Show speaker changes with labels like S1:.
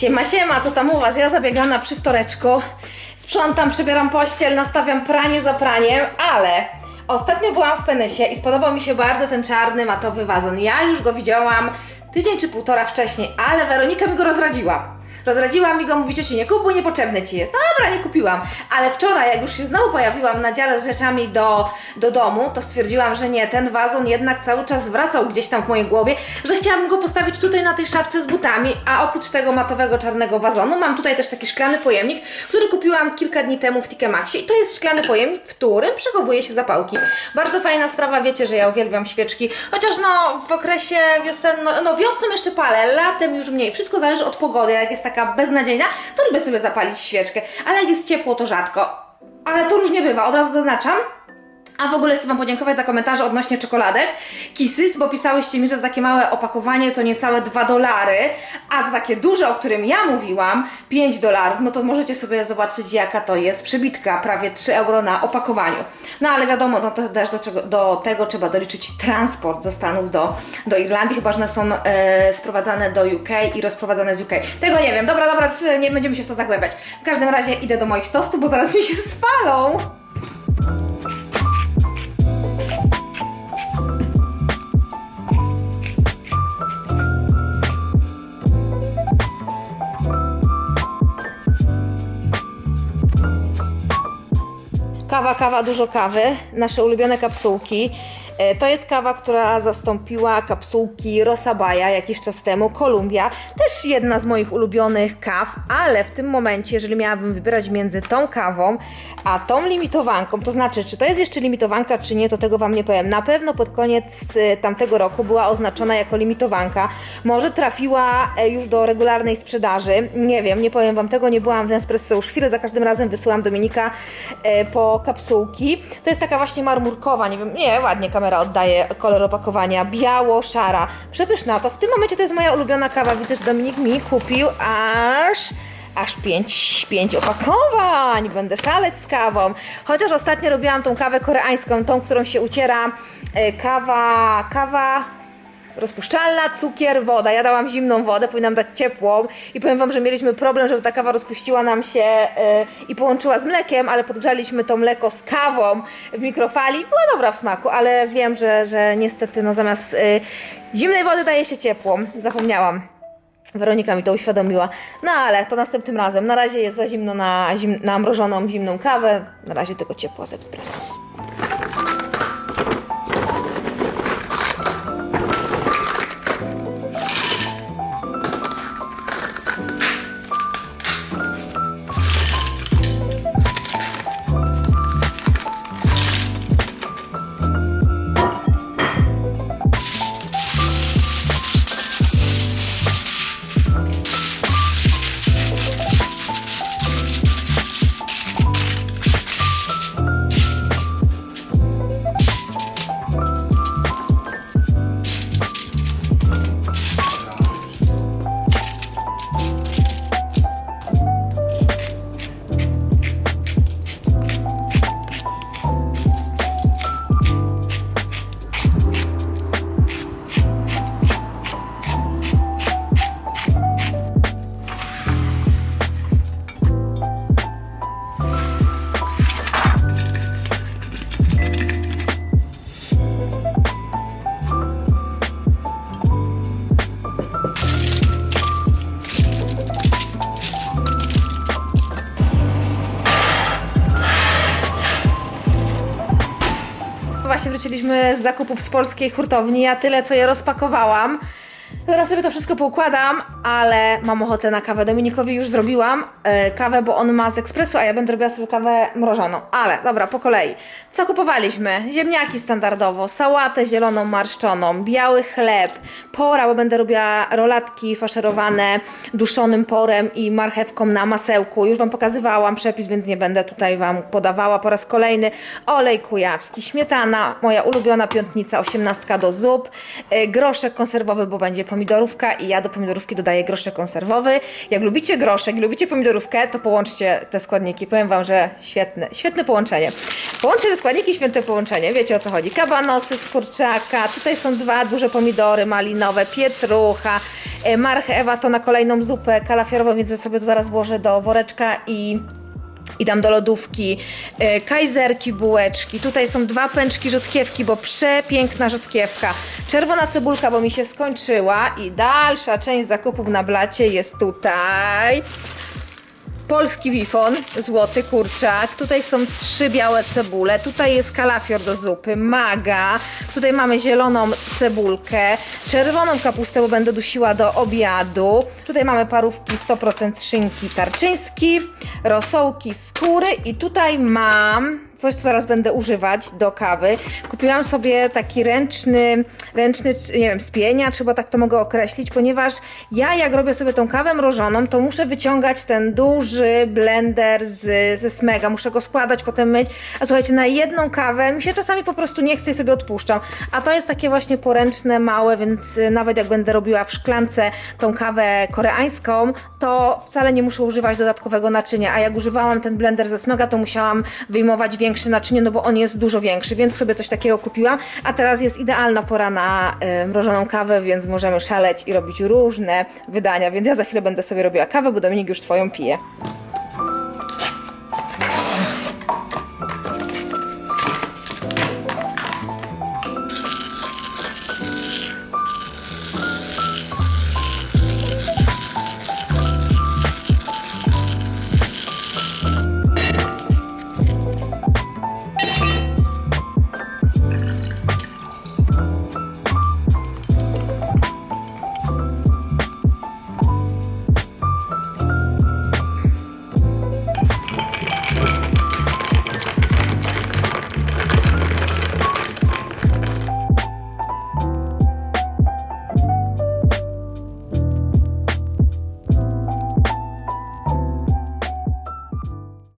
S1: Siema, siema, co tam u was? Ja zabiegana przy wtoreczku. Sprzątam, przebieram pościel, nastawiam pranie za praniem, ale ostatnio byłam w Penysie i spodobał mi się bardzo ten czarny matowy wazon. Ja już go widziałam tydzień czy półtora wcześniej, ale Weronika mi go rozradziła. Rozradziła mi go, mówi ciociu, nie kupuj, niepotrzebny ci jest. No dobra, nie kupiłam. Ale wczoraj, jak już się znowu pojawiłam na dziale z rzeczami do, do domu, to stwierdziłam, że nie, ten wazon jednak cały czas wracał gdzieś tam w mojej głowie, że chciałabym go postawić tutaj na tej szafce z butami, a oprócz tego matowego czarnego wazonu mam tutaj też taki szklany pojemnik, który kupiłam kilka dni temu w TK Maxie i to jest szklany pojemnik, w którym przechowuje się zapałki. Bardzo fajna sprawa, wiecie, że ja uwielbiam świeczki, chociaż no w okresie wiosenno, no wiosną jeszcze palę, latem już mniej, wszystko zależy od pogody, jak jest taka beznadziejna, to lubię sobie zapalić świeczkę, ale jak jest ciepło, to rzadko. Ale to różnie bywa, od razu zaznaczam. A w ogóle chcę Wam podziękować za komentarze odnośnie czekoladek. Kisys, bo pisałyście mi, że za takie małe opakowanie to niecałe 2 dolary, a za takie duże, o którym ja mówiłam, 5 dolarów, no to możecie sobie zobaczyć jaka to jest przybitka, prawie 3 euro na opakowaniu. No ale wiadomo, no to też do, czego, do tego trzeba doliczyć transport ze Stanów do, do Irlandii, chyba że one są e, sprowadzane do UK i rozprowadzane z UK. Tego nie wiem, dobra, dobra, nie będziemy się w to zagłębiać. W każdym razie idę do moich tostów, bo zaraz mi się spalą. Kawa, kawa, dużo kawy. Nasze ulubione kapsułki. E, To jest kawa, która zastąpiła kapsułki Rosabaja jakiś czas temu. Kolumbia. Też jedna z moich ulubionych kaw, ale w tym momencie, jeżeli miałabym wybierać między tą kawą, a tą limitowanką, to znaczy, czy to jest jeszcze limitowanka, czy nie, to tego Wam nie powiem. Na pewno pod koniec e, tamtego roku była oznaczona jako limitowanka. Może trafiła e, już do regularnej sprzedaży. Nie wiem, nie powiem Wam tego, nie byłam w Nespresso już chwilę, za każdym razem wysyłam Dominika po kapsułki. To jest taka właśnie marmurkowa, nie wiem, nie, ładnie kamera oddaje kolor opakowania, biało-szara. Przepyszna, to w tym momencie to jest moja ulubiona kawa. Widzę, że Dominik mi kupił aż aż pięć, pięć opakowań. Będę szaleć z kawą. Chociaż ostatnio robiłam tą kawę koreańską, tą, którą się uciera e, kawa, kawa rozpuszczalna, cukier, woda. Ja dałam zimną wodę, powinnam dać ciepłą i powiem Wam, że mieliśmy problem, żeby ta kawa rozpuściła nam się e, i połączyła z mlekiem, ale podgrzaliśmy to mleko z kawą w mikrofali. Była dobra w smaku, ale wiem, że, że niestety no zamiast e, zimnej wody daje się ciepłą. Zapomniałam. Weronika mi to uświadomiła. No ale to następnym razem. Na razie jest za zimno na, zim, na mrożoną zimną kawę. Na razie tylko ciepło z ekspresu. Właśnie wróciliśmy z zakupów z polskiej hurtowni. Ja tyle, co je rozpakowałam. Zaraz sobie to wszystko poukładam, ale mam ochotę na kawę. Dominikowi już zrobiłam e, kawę, bo on ma z ekspresu, a ja będę robiła sobie kawę mrożoną. Ale dobra, po kolei. Co kupowaliśmy? Ziemniaki standardowo, sałatę zieloną marszczoną, biały chleb, pora, bo będę robiła rolatki faszerowane duszonym porem i marchewką na masełku. Już Wam pokazywałam przepis, więc nie będę tutaj Wam podawała po raz kolejny. Olej kujawski, śmietana, moja ulubiona piątnica, osiemnastka do zup, e, groszek konserwowy, bo będzie pomidorówka i ja do pomidorówki dodaję groszek konserwowy. Jak lubicie groszek lubicie pomidorówkę, to połączcie te składniki. Powiem Wam, że świetne, świetne połączenie. Połączę te składniki, święte połączenie. Wiecie o co chodzi. Kabanosy z kurczaka. Tutaj są dwa duże pomidory malinowe, pietrucha, e, marchewa to na kolejną zupę kalafiorową, więc sobie to zaraz włożę do woreczka i i dam do lodówki e, kajzerki, bułeczki. Tutaj są dwa pęczki rzodkiewki, bo przepiękna rzodkiewka. Czerwona cebulka, bo mi się skończyła i dalsza część zakupów na blacie jest tutaj. Polski wifon, złoty kurczak. Tutaj są trzy białe cebule. Tutaj jest kalafior do zupy, maga. Tutaj mamy zieloną cebulkę, czerwoną kapustę, bo będę dusiła do obiadu. Tutaj mamy parówki 100% szynki tarczyński, rosołki skóry i tutaj mam coś, co zaraz będę używać do kawy. Kupiłam sobie taki ręczny, ręczny, nie wiem, spieniacz, chyba tak to mogę określić, ponieważ ja jak robię sobie tą kawę mrożoną, to muszę wyciągać ten duży blender z, ze smega, muszę go składać, potem myć, a słuchajcie, na jedną kawę mi się czasami po prostu nie chce i sobie odpuszczam, a to jest takie właśnie poręczne, małe, więc y, nawet jak będę robiła w szklance tą kawę koreańską, to wcale nie muszę używać dodatkowego naczynia, a jak używałam ten blender ze smega, to musiałam wyjmować większe naczynie, no bo on jest dużo większy, więc sobie coś takiego kupiłam, a teraz jest idealna pora na y, mrożoną kawę, więc możemy szaleć i robić różne wydania, więc ja za chwilę będę sobie robiła kawę, bo Dominik już swoją pije.